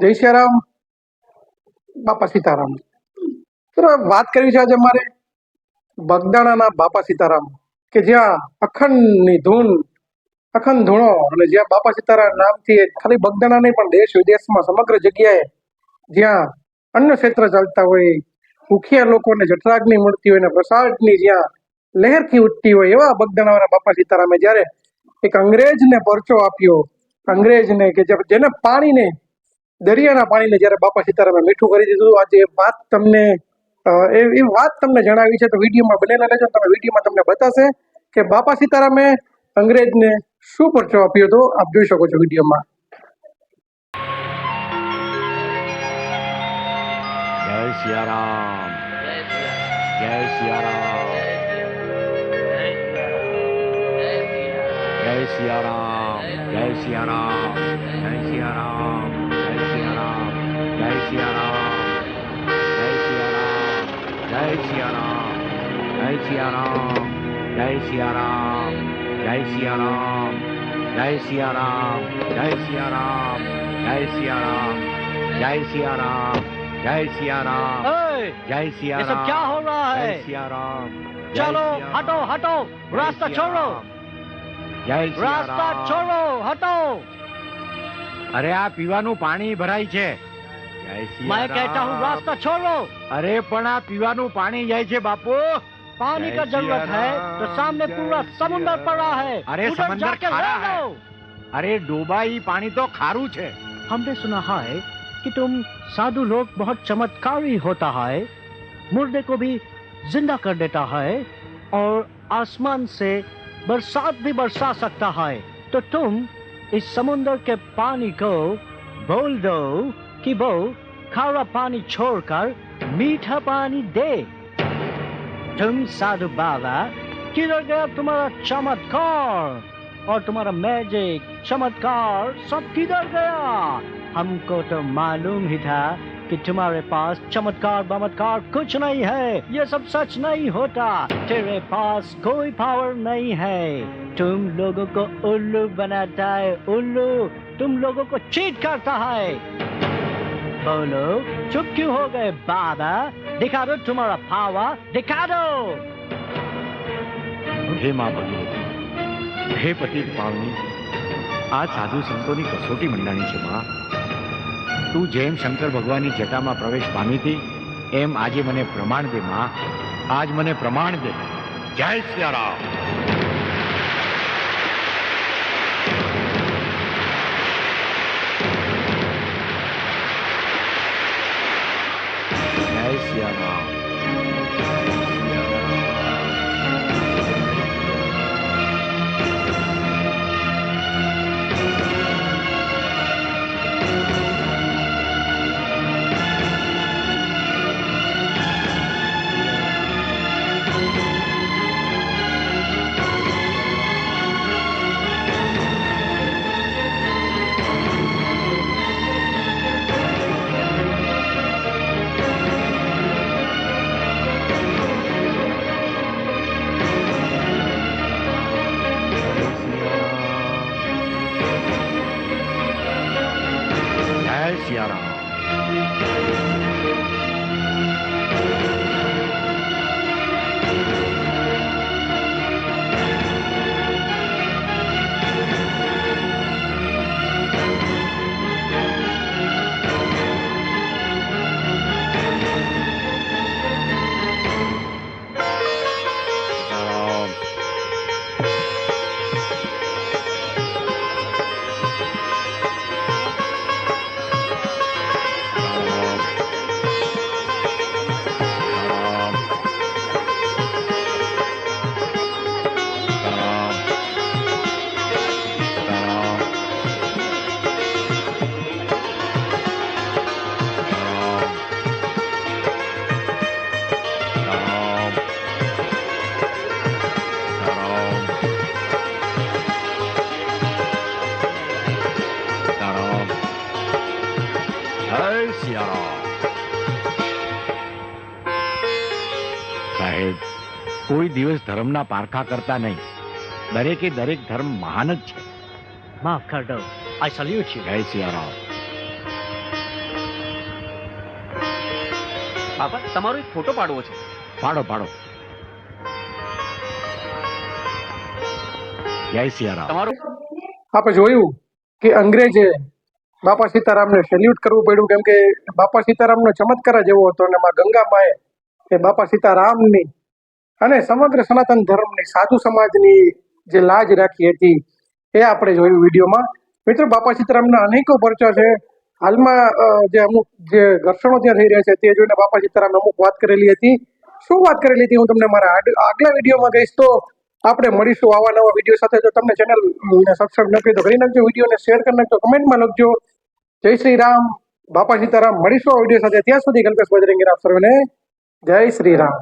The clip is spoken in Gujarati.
જય સિયારામ. બાપા સીતારામ. વાત કરવી છે આજે અમારે બગદાણાના બાપા સીતારામ, કે જ્યાં અખંડની ધૂન, અખંડ ધૂણો, અને જ્યાં બાપા સીતારામ નામથી ખાલી બગદાણા નહીં, પણ દેશ વિદેશમાં સમગ્ર જગ્યાએ જ્યાં અન્ન ક્ષેત્ર ચાલતા હોય, ભૂખ્યા લોકોને જઠરાગ્નિ મળતી હોય, અને પ્રસાદની જ્યાં લહેરથી ઉઠતી હોય, એવા બગદાણાવાળા બાપા સીતારામે જ્યારે એક અંગ્રેજને પરચો આપ્યો, અંગ્રેજને કે જેને પાણીને દરિયાના પાણીને જ્યારે બાપા સીતારામે મીઠું કરી દીધું આજે વાત તમને એ વાત તમને જણાવી છે, તો વિડીયોમાં બનેલા લેજો તમે વિડીયોમાં તમને બતાશે કે બાપા સીતારામે અંગ્રેજને શું પરચો આપ્યો હતો, આપ જોઈ શકો છો વિડીયોમાં. જય સિયારામ. જય સિયારામ. જય સિયારામ. જય સિયારામ. જય સિયારામ. સિયારામ જય સિયારામ જય સિયારામ જય સિયારામ જય સિયારામ જય સિયારામ જય સિયારામ જય સિયારામ જય સિયારામ જય સિયારામ જય સિયારામ ओए, जय सिया ये सब क्या हो रहा जय है सिया राम जय चलो सिया हटो राम, हटो जय रास्ता सिया छोड़ो राम, જય સિયા रास्ता રામ. छोड़ो हटो અરે આ પીવાનું પાણી ભરાય છે જય સિયા मैं कहता हूँ रास्ता छोड़ो। अरे पना पीवा पानी जाए बापू। पानी का ज़रूरत है तो सामने पूरा समुंदर पड़ा है। अरे समुंदर अरे डूबा ही पानी तो खारू छे। हमने सुना है कि तुम साधु लोग बहुत चमत्कारी होता है मुर्दे को भी ज़िंदा कर देता है और आसमान से बरसात भी बरसा सकता है। तो तुम इस समुंदर के पानी को बोल दो कि वो खारा पानी छोड़कर मीठा पानी दे तुम साधु बाबा किधर गया तुम्हारा चमत्कार और तुम्हारा मैजिक चमत्कार सब किधर गया हमको तो मालूम ही था कि तुम्हारे पास चमत्कार, बमत्कार कुछ नहीं है। ये सब सच नहीं होता। तेरे पास कोई पावर नहीं है। तुम लोगों को उल्लू बनाता है, उल्लू। तुम लोगों को चीट करता है। बोलो, चुप क्यों हो गए, बाबा? दिखा दो तुम्हारा पावर दिखा दो। हे माँ हे पति पावनी, आज साधु संतों की कसोटी मंडानी से माँ તું જેમ શંકર ભગવાનની જટામાં પ્રવેશ પામી હતી એમ આજે મને પ્રમાણ દે, માં. આજ મને પ્રમાણ દે. જય સિયારામ. Ceará. શિયાળો કોઈ દિવસ ધર્મના પારખા કરતા નહીં. દરેકે દરેક ધર્મ મહાન જ છે. માફ કર દો આઈ સલ્યુટ જય શિયાળો બાપા તમારો એક ફોટો પાડવો છે. પાડો પાડો. જય શિયારામ તમારો આપણે જોયું કે અંગ્રેજે બાપા સીતારામને સેલ્યુટ કરવું પડ્યું, કેમ કે બાપા સીતારામનો ચમત્કાર જ એવો હતો અને એમાં ગંગામાએ એ બાપા સીતારામની અને સમગ્ર સનાતન ધર્મની સાધુ સમાજની જે લાજ રાખી હતી, એ આપણે જોયું વિડીયોમાં. મિત્રો, બાપા સીતારામના અનેકો પરચા છે. હાલમાં જે અમુક જે ઘર્ષણો ત્યાં થઈ રહ્યા છે, તે જોઈને બાપા સીતારામ અમુક વાત કરેલી હતી. શું વાત કરેલી હતી, હું તમને મારા આગલા વિડીયોમાં કહીશ તો આપણે મળીશું આવા નવા વીડિયો સાથે. જો તમને ચેનલ સબસ્ક્રાઈબ ન કરી તો કરી નાખજો વિડીયોને શેર કરી નાખજો કમેન્ટમાં લખજો. જય શ્રી રામ બાપા સીતારામ, મળીશું આ વીડિયો સાથે. ત્યાં સુધી કલ્પેશ બજરંગી રામ સર્વેને. જય શ્રી રામ